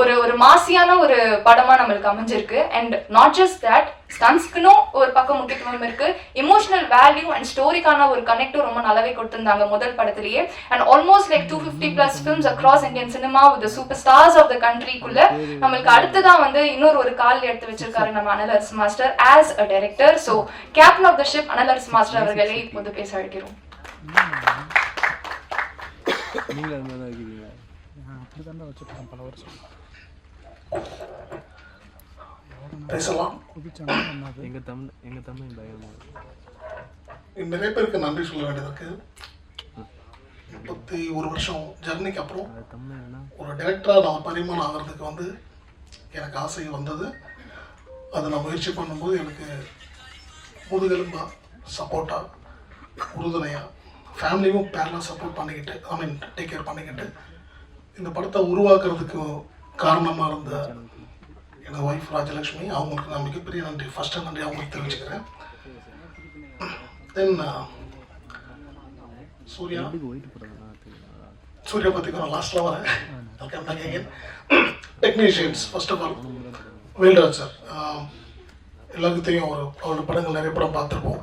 ஒரு ஒரு மாசியான ஒரு படமா நம்மளுக்கு அமைஞ்சிருக்கு. அண்ட் நாட் ஜஸ்ட் தட் ஸ்டன்ஸ்க்குன்னு ஒரு பக்கம் முக்கியத்துவம் இருக்கு. இமோஷனல் வேல்யூ அண்ட் ஸ்டோரிக்கான ஒரு கனெக்டும் ரொம்ப நல்லாவே கொடுத்திருந்தாங்க முதல் படத்திலேயே. And almost like two fifty plus films across Indian cinema with super stars of the கண்ட்ரிக்குள்ள நம்மளுக்கு அடுத்ததான் வந்து இன்னொரு ஒரு கால் எடுத்து வச்சிருக்காரு நம்ம Anl Arasu master as a director so captain of the ship Anl Arasu master அவர்களை இப்போது பேச அழைக்கிறோம். நீங்கள் அது மாதிரி அப்படி தான் பல வருஷம். பேசலாம். எங்கள் தமிழ் எங்கள் தமிழ் பயமா. நிறைய பேருக்கு நன்றி சொல்ல வேண்டியது முப்பத்தி ஒரு வருஷம் ஜர்னிக்கு அப்புறம் ஒரு டைரக்டராக நான் பரிமாணம் ஆகிறதுக்கு வந்து எனக்கு ஆசை வந்தது. அதை நான் முயற்சி பண்ணும்போது எனக்கு முதுகெலும்பா சப்போர்ட்டாக உறுதுணையாக ஃபேமிலியும் பேரலாக சப்போர்ட் பண்ணிக்கிட்டு ஐ மீன் டேக் கேர் பண்ணிக்கிட்டு இந்த படத்தை உருவாக்குறதுக்கு காரணமாக இருந்த எங்கள் ஒய்ஃப் ராஜலக்ஷ்மி அவங்களுக்கு நான் மிகப்பெரிய நன்றி. ஃபஸ்ட்டு நன்றி அவங்களுக்கு தெரிவிச்சுக்கிறேன். தென் uh, சூர்யா. சூர்யா பற்றி நான் லாஸ்ட்டில் வரேன். Welcome back again technicians first of all Velraj sir எல்லாருக்கும் தெரியும் அவர் அவரோட படங்கள் நிறைய படம் பார்த்துருப்போம்.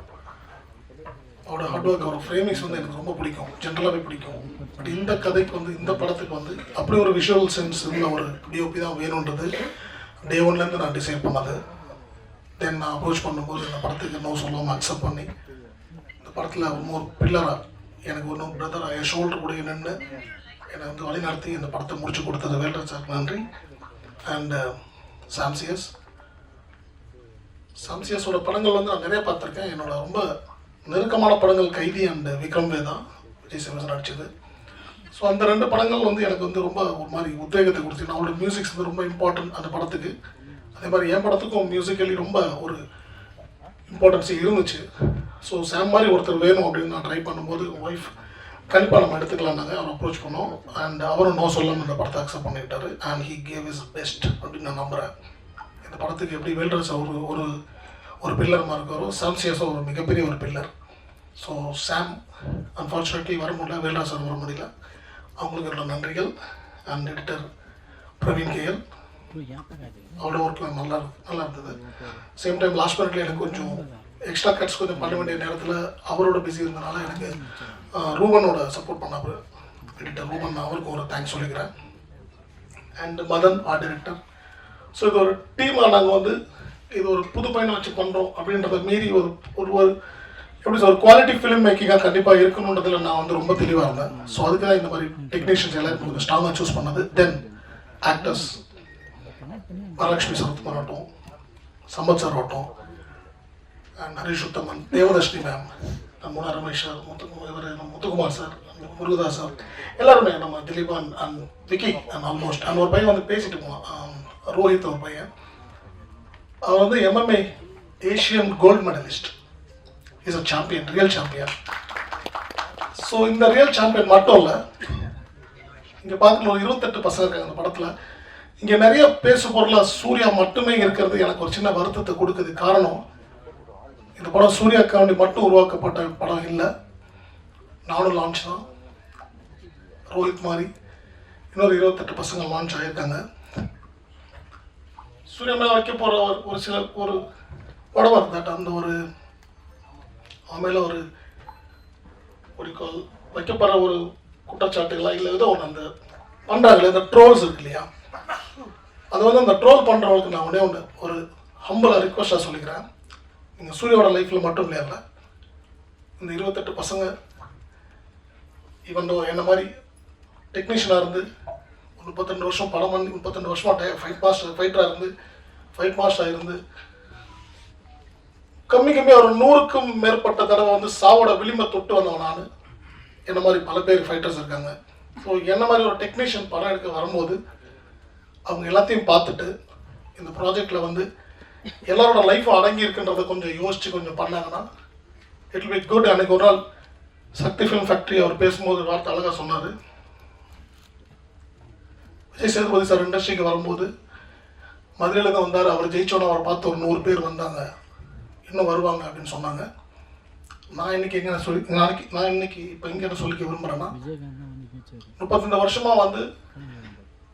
அவரோட ஹார்ட் ஒர்க் அவரோட ஃப்ரேமிங்ஸ் வந்து எனக்கு ரொம்ப பிடிக்கும். ஜென்ரலாகவே பிடிக்கும். பட் இந்த கதைக்கு வந்து இந்த படத்துக்கு வந்து அப்படி ஒரு விஷுவல் சென்ஸ் இருந்த ஒரு டிஓபி தான் வேணுன்றது டே ஒன்லேருந்து நான் டிசைட் பண்ணது. தென் நான் அப்ரோச் பண்ணும்போது இந்த படத்துக்கு நோ சொல்லாமல் அக்செப்ட் பண்ணி இந்த படத்தில் இன்னொரு பில்லராக எனக்கு இன்னும் பிரதர் என் ஷோல்டர் கூட நின்று என்னை வந்து வழிநடத்தி இந்த படத்தை முடிச்சு கொடுத்தது. வேல்ராஜ் சார் நன்றி. அண்ட் சாம்சியஸ் சாம்சியஸோட படங்கள் வந்து நான் நிறைய பார்த்துருக்கேன். என்னோட ரொம்ப நெருக்கமான படங்கள் கைதி அண்ட் விக்ரம் வேதா விஜய் சேவன் நடிச்சது. ஸோ அந்த ரெண்டு படங்கள் வந்து எனக்கு வந்து ரொம்ப ஒரு மாதிரி உத்வேகத்தை கொடுத்து அவரோட மியூசிக்ஸ் வந்து ரொம்ப இம்பார்ட்டன்ட் அந்த படத்துக்கு. அதே மாதிரி என் படத்துக்கும் மியூசிக்கலி ரொம்ப ஒரு இம்பார்ட்டன்ஸ் இருந்துச்சு. ஸோ சாம் மாதிரி ஒருத்தர் வேணும் அப்படின்னு நான் ட்ரை பண்ணும்போது ஒய்ஃப் கண்டிப்பாக நம்ம எடுத்துக்கலாம்னாங்க அவர் அப்ரோச் பண்ணோம். அண்ட் அவரும் நோ சொல்லாமல் இந்த படத்தை accept பண்ணிக்கிட்டாரு and he gave is best அப்படின்னு நான் நம்புகிறேன் இந்த படத்துக்கு எப்படி வேல்டர்ஸ் ஒரு ஒரு ஒரு பில்லர் மாதிரி இருக்காரோ. சாம்சியஸும் ஒரு மிகப்பெரிய ஒரு பில்லர். ஸோ சாம் அன்ஃபார்ச்சுனேட்லி வர முடியல. வேல்ரா சார் வர முடியல. அவங்களுக்கு என்னோட நன்றிகள். அண்ட் எடிட்டர் பிரவீன் கேஎல் அவரோட ஒர்க்கில் நல்லா நல்லா இருந்தது. சேம் டைம் லாஸ்ட் மினிட்ல எனக்கு கொஞ்சம் எக்ஸ்ட்ரா கட்ஸ் கொஞ்சம் பண்ண வேண்டிய நேரத்தில் அவரோட பிஸி இருந்தனால எனக்கு ரூபனோட சப்போர்ட் பண்ணாரு. எடிட்டர் ரூபன் நான் அவருக்கும் ஒரு தேங்க்ஸ் சொல்லிக்கிறேன். And Madan art director so இது ஒரு டீமாக நாங்கள் வந்து இது ஒரு புது பையனை வச்சு பண்ணுறோம் அப்படின்றத மீறி ஒரு ஒரு ஒரு எப்படி சார் ஒரு குவாலிட்டி ஃபிலிம் மேக்கிங்காக கண்டிப்பாக இருக்கணுன்றதுல நான் வந்து ரொம்ப தெளிவாக இருந்தேன். ஸோ அதுக்கு தான் இந்த மாதிரி டெக்னீஷியன்ஸ் எல்லாரும் கொஞ்சம் ஸ்ட்ராங்காக சூஸ் பண்ணது. தென் ஆக்டர்ஸ் வரலட்சுமி சரத்குமார் ஆகட்டும் சம்பத் சார் ஆகட்டும் அண்ட் உத்தமன் தேவதர்ஷினி மேம் நம்ம ரமேஷ் சார் முத்து இவர் நம்ம முத்துக்குமார் சார் முருகதாஸ் சார் எல்லாருமே நம்ம Dileepan and Vicky and almost and ஒரு பையன் வந்து பேசிட்டு போனான். ரோஹித் ஒரு பையன். அவர் வந்து MMA Asian gold medalist is a champion real champion so இந்த ரியல் சாம்பியன் மட்டும் இல்லை இங்கே பார்க்கல ஒரு இருபத்தெட்டு பசங்க இருக்காங்க அந்த படத்தில். இங்கே நிறைய பேசு பொருளாக சூர்யா மட்டுமே இருக்கிறது எனக்கு ஒரு சின்ன வருத்தத்தை கொடுக்குது. காரணம் இந்த படம் சூர்யாக்காண்டி மட்டும் உருவாக்கப்பட்ட படம் இல்லை. நானும் லான்ச் தான். ரோஹித் மாதிரி இன்னொரு இருபத்தெட்டு பசங்க லான்ச் ஆகியிருக்காங்க சூர்யா மேலே வைக்க போகிற ஒரு சில ஒரு படம் தட் அந்த ஒரு அவன் மேலே ஒரு ஒரு வைக்கப்படுற ஒரு குற்றச்சாட்டுகளா இல்லை ஏதோ ஒன்று அந்த பண்ணுறாங்களே இந்த ட்ரோல்ஸ் இருக்கு இல்லையா? அது வந்து அந்த ட்ரோல் பண்ணுறவங்களுக்கு நான் ஒன்றே ஒன்று ஒரு ஹம்பிளாக ரிக்வஸ்ட்டாக சொல்லிக்கிறேன். நீங்கள் சூரியோட லைஃப்பில் மட்டும் இல்லையா இந்த இருபத்தெட்டு பசங்க இவன் என்ன மாதிரி டெக்னீஷியனாக இருந்து ஒரு முப்பத்தெண்டு வருஷம் படம் பண்ணி முப்பத்தெண்டு வருஷமாக ஃபைட் மாஸ்டர் ஃபைட்டராக இருந்து ஃபைட் மாஸ்டராக இருந்து கம்மி கம்மியாக ஒரு நூறுக்கும் மேற்பட்ட தடவை வந்து சாவோட விளிம்பை தொட்டு வந்தவன் நான். என்ன மாதிரி பல பேர் ஃபைட்டர்ஸ் இருக்காங்க. ஸோ என்ன மாதிரி ஒரு டெக்னீஷியன் படம் எடுக்க வரும்போது அவங்க எல்லாத்தையும் பார்த்துட்டு இந்த ப்ராஜெக்டில் வந்து எல்லாரோட லைஃப்பும் அடங்கி இருக்குன்றதை கொஞ்சம் யோசித்து கொஞ்சம் பண்ணாங்கன்னா இட் பி குட் அன்னைக்கு ஒரு நாள் சக்தி ஃபிலிம் ஃபேக்ட்ரி அவர் பேசும்போது ஒரு வார்த்தை அழகாக சொன்னார். விஜய் சேதுபதி சார் இண்டஸ்ட்ரிக்கு வரும்போது மதுரையிலேருந்து வந்தார். அவர் ஜெயிச்சோன்னு அவரை பார்த்து ஒரு நூறு பேர் வந்தாங்க. இன்னும் வருவாங்க அப்படின்னு சொன்னாங்க. நான் இன்னைக்கு எங்கே சொல்லி நாளைக்கு நான் இன்னைக்கு இப்போ எங்கே என்ன சொல்லிக்க விரும்புகிறேன்னா முப்பத்தஞ்சு வருஷமாக வந்து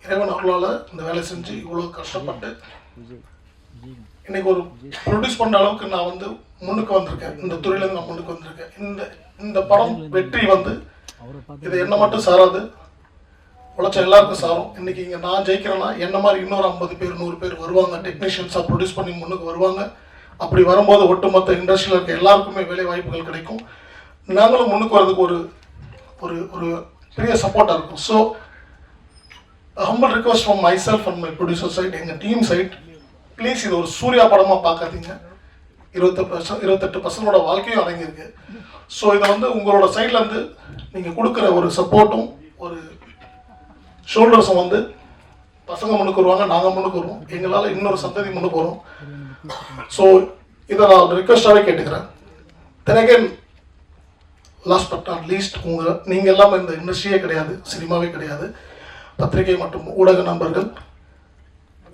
இறைவன் அருளால் இந்த வேலை செஞ்சு இவ்வளோ கஷ்டப்பட்டு இன்னைக்கு ஒரு ப்ரொடியூஸ் பண்ணுற அளவுக்கு நான் வந்து முன்னுக்கு வந்திருக்கேன். இந்த துறையிலேருந்து நான் முன்னுக்கு வந்திருக்கேன். இந்த இந்த படம் வெற்றி வந்து இதை இது என்ன மட்டும் சாராது. உழைச்ச எல்லாருக்கும் சாரும். இன்னைக்கு இங்கே நான் ஜெயிக்கிறேன்னா என்ன மாதிரி இன்னொரு ஐம்பது பேர் நூறு பேர் வருவாங்க. டெக்னீஷியன்ஸாக ப்ரொடியூஸ் பண்ணி முன்னுக்கு வருவாங்க. அப்படி வரும்போது ஒட்டுமொத்த இண்டஸ்ட்ரியில் இருக்க எல்லாருக்குமே வேலை வாய்ப்புகள் கிடைக்கும். நாங்களும் முன்னுக்கு வரதுக்கு ஒரு ஒரு ஒரு பெரிய சப்போர்ட்டாக இருக்கும். So humble request from my self and my producer side எங்கள் டீம் சைட் ப்ளீஸ் இது ஒரு சூர்யா படமாக பார்க்காதீங்க. இருபத்தி பர்சன்ட் இருபத்தெட்டு பர்சன்டோட வாழ்க்கையும் அடங்கியிருக்கு. ஸோ இதை வந்து உங்களோட சைட்லேருந்து நீங்கள் கொடுக்குற ஒரு சப்போர்ட்டும் ஒரு ஷோல்டர்ஸும் வந்து பசங்க முன்னுக்கு வருவாங்க நாங்கள் முன்னுக்கு வருவோம். எங்களால் இன்னொரு சந்ததி முன்னுக்கு வரும். ஸோ இதை நான் ரிக்வஸ்டாகவே கேட்டுக்கிறேன். Then again last but not least உங்கள் நீங்கள் எல்லாம் இந்த இண்டஸ்ட்ரியே கிடையாது சினிமாவே கிடையாது. பத்திரிகை மற்றும் ஊடக நண்பர்கள்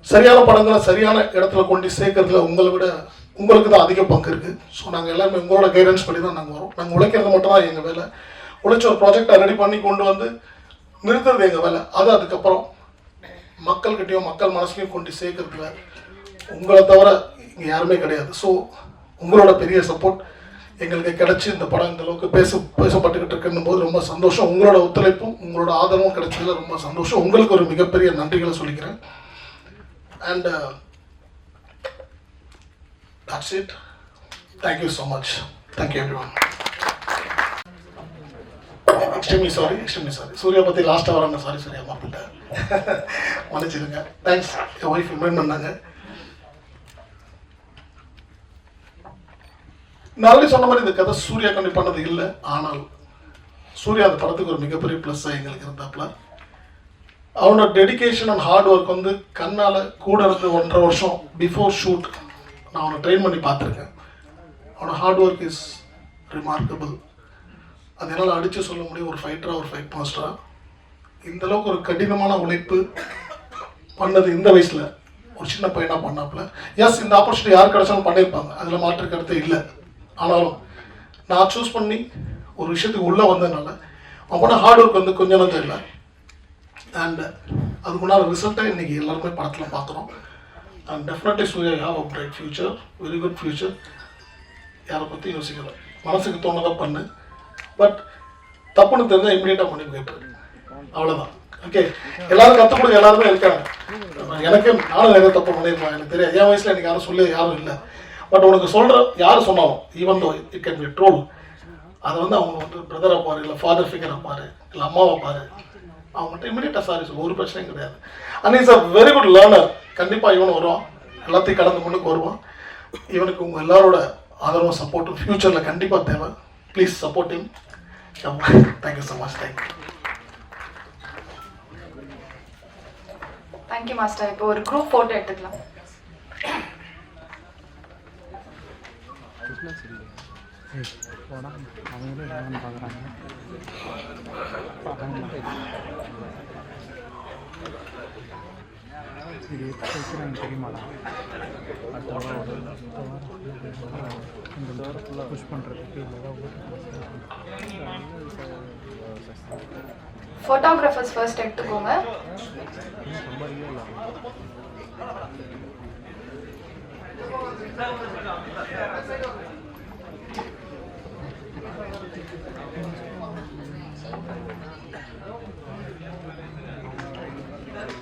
சரியான படங்களை சரியான இடத்துல கொண்டு சேர்க்கறதுல உங்களை விட உங்களுக்கு தான் அதிக பங்கு இருக்குது ஸோ நாங்கள் எல்லாமே உங்களோட கைடன்ஸ் பண்ணி தான் நாங்கள் வரோம். நாங்கள் உழைக்கிறது மட்டும் தான் எங்கள் வேலை. உழைச்ச ஒரு ப்ராஜெக்டை ரெடி பண்ணி கொண்டு வந்து நிறுத்துறது எங்கள் வேலை அது அதுக்கப்புறம் மக்கள்கிட்டையும் மக்கள் மனசுலையும் கொண்டு சேர்க்கறதுல உங்களை தவிர இங்கே யாருமே கிடையாது. ஸோ உங்களோட பெரிய சப்போர்ட் எங்களுக்கு கிடைச்சி இந்த படம் இந்த அளவுக்கு பேச பேசப்பட்டுக்கிட்டு இருக்குன்னும் போது ரொம்ப சந்தோஷம். உங்களோட ஒத்துழைப்பும் உங்களோட ஆதரவும் கிடைச்சதுல ரொம்ப சந்தோஷம். உங்களுக்கு ஒரு மிகப்பெரிய நன்றிகளை சொல்லிக்கிறேன். And that's it thank you so much thank you everyone extremely sorry extremely sorry Surya பற்றி லாஸ்ட்டாக வராங்க சாரி சூர்யா மாப்பிட்டேன் மன்னிச்சிருங்க. தேங்க்ஸ் என் ஒய்ஃப் இன்வைட் பண்ணாங்க. நான் சொன்ன மாதிரி இந்த கதை சூர்யா கண்டி பண்ணது இல்லை. ஆனால் சூர்யா அந்த படத்துக்கு ஒரு மிகப்பெரிய ப்ளஸ்ஸாக எங்களுக்கு இருந்தாப்புல அவனோட டெடிகேஷன் அண்ட் ஹார்ட் ஒர்க் வந்து கண்ணால் கூட இருந்து ஒன்றரை வருஷம் பிஃபோர் ஷூட் நான் அவனை ட்ரெயின் பண்ணி பார்த்துருக்கேன். அவனோட ஹார்ட் ஒர்க் இஸ் ரிமார்க்கபிள் அது என்னால் அடித்து சொல்ல முடியும் ஒரு ஃபைட்டராக ஒரு ஃபைட் மாஸ்டராக இந்தளவுக்கு ஒரு கடினமான உழைப்பு பண்ணது இந்த வயசில். ஒரு சின்ன பையனாக பண்ணாப்புல. எஸ் இந்த ஆப்பர்ச்சுனிட்டி யார் கிடைச்சாலும் பண்ணியிருப்பாங்க. அதில் மாற்று கருத்து இல்லை. ஆனாலும் நான் சூஸ் பண்ணி ஒரு விஷயத்துக்கு உள்ளே வந்ததுனால அவனோட ஹார்ட் ஒர்க் வந்து கொஞ்சம் தெரியல. அண்டு அண்ட் அதுக்குண்டான ரிசல்ட்டாக இன்னைக்கு எல்லாருமே படத்தில் பார்க்குறோம். And definitely Surya have a bright future very good future யாரை பற்றி யோசிக்கிறேன் மனசுக்கு தோணதை பண்ணு. பட் தப்புன்னு தெரிஞ்சால் இமீடியட்டாக பண்ணி போயிட்டு அவ்வளோதான் ஓகே எல்லாரும் கற்றுக் கொடுக்க எல்லாருமே இருக்காங்க எனக்கு நானும் நிறைய தப்பு பண்ணியிருப்பேன் எனக்கு தெரியாது. என் வயசில் எனக்கு யாரும் சொல்லி யாரும் இல்லை. பட் உனக்கு சொல்கிற யார் சொன்னாலும் even though it can be troll அதை வந்து அவங்க வந்து பிரதரை பாரு இல்லை ஃபாதர் ஃபிகரை பாரு இல்லை அம்மாவை பாரு. அவங்கள்ட்ட இமீடியட்டாக சாரி ஒரு பிரச்சனையும் கிடையாது. And is a very good learner கண்டிப்பாக இவனும் வருவான். எல்லாத்தையும் கடந்து முன்னுக்கு வருவான். இவனுக்கு உங்கள் எல்லாரோட ஆதரவும் சப்போர்ட்டும் ஃப்யூச்சரில் கண்டிப்பாக தேவை. please supporting thank you so much thank you thank you master இப்போ ஒரு குரூப் ஃபோட்டோ எடுத்துக்கலாம் கிருஷ்ணா சரி ஏய் போடா அவங்களும் என்னன்னு பார்க்குறாங்க இது எப்போ வைக்கிறாங்க தெரியுமாடா அடுத்த வாரம் புஷ் பண்ணுறதுக்கு ஃபோட்டோகிராஃபர்ஸ் ஃபர்ஸ்ட் எடுத்துக்கோங்க சம்பாதிக்கவே இல்லை ஸ்டிக்கு ஃபோட்டோகிராஃபர்ஸ் எடுத்தாச்சா அதை